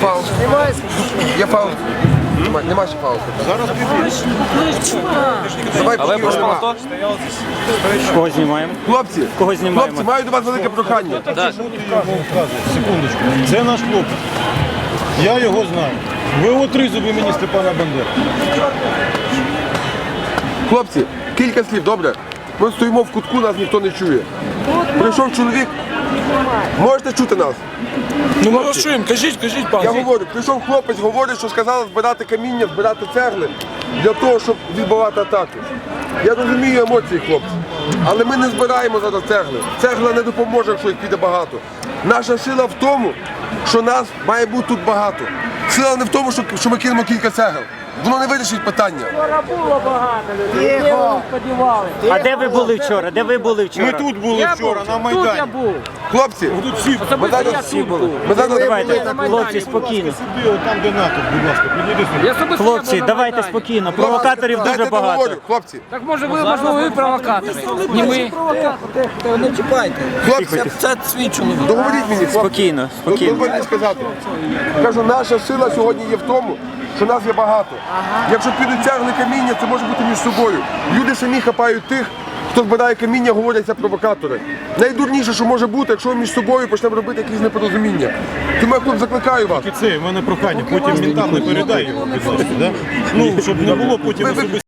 Фаул. Є фаул. Нема, нема ще фаулу. Давай Але поки нема. просто Кого знімаємо? Хлопці, Кого знімаємо? хлопці, маю до вас велике прохання. Секундочку. Це наш хлопець. Я його знаю. Ви от тризубі мені Степана Бандери. Хлопці, кілька слів, добре? Ми стоїмо в кутку, нас ніхто не чує. Прийшов чоловік. Можете чути нас? Ну ми вас чуємо, кажіть, кажіть, пан. Я говорю, прийшов хлопець, говорить, що сказали збирати каміння, збирати цегли для того, щоб відбивати атаки. Я розумію емоції хлопців, але ми не збираємо зараз цегли. Цегла не допоможе, якщо їх піде багато. Наша сила в тому, що нас має бути тут багато. Сила не в тому, що, ми кинемо кілька цегел. Воно не вирішить питання. А де ви були вчора? Де ви були вчора? Ми тут були вчора на Майдані. Хлопці, Тут всі ми зараз, Всі були. ми зараз Давайте, хлопці, спокійно. сюди, там де НАТО, будь ласка, підійди сюди. Хлопці, давайте спокійно. Провокаторів Дайте дуже багато. договорю, хлопці. Так може ви, можливо, ви провокатори? Ні ми. Не чіпайте. Хлопці, Це свій чоловік. договоріть мені, хлопці. Спокійно, спокійно. Сказати. Кажу, наша сила сьогодні є в тому, що нас є багато. Якщо підуть тягли каміння, це може бути між собою. Люди самі хапають тих, хто збирає каміння, говорять це провокатори. Найдурніше, що може бути, якщо ми між собою почнемо робити якісь непорозуміння. Тому я хлоп закликаю вас. Це, в мене прохання, потім ментам не передай його, будь ласка, да? Ну, щоб не було потім особисто.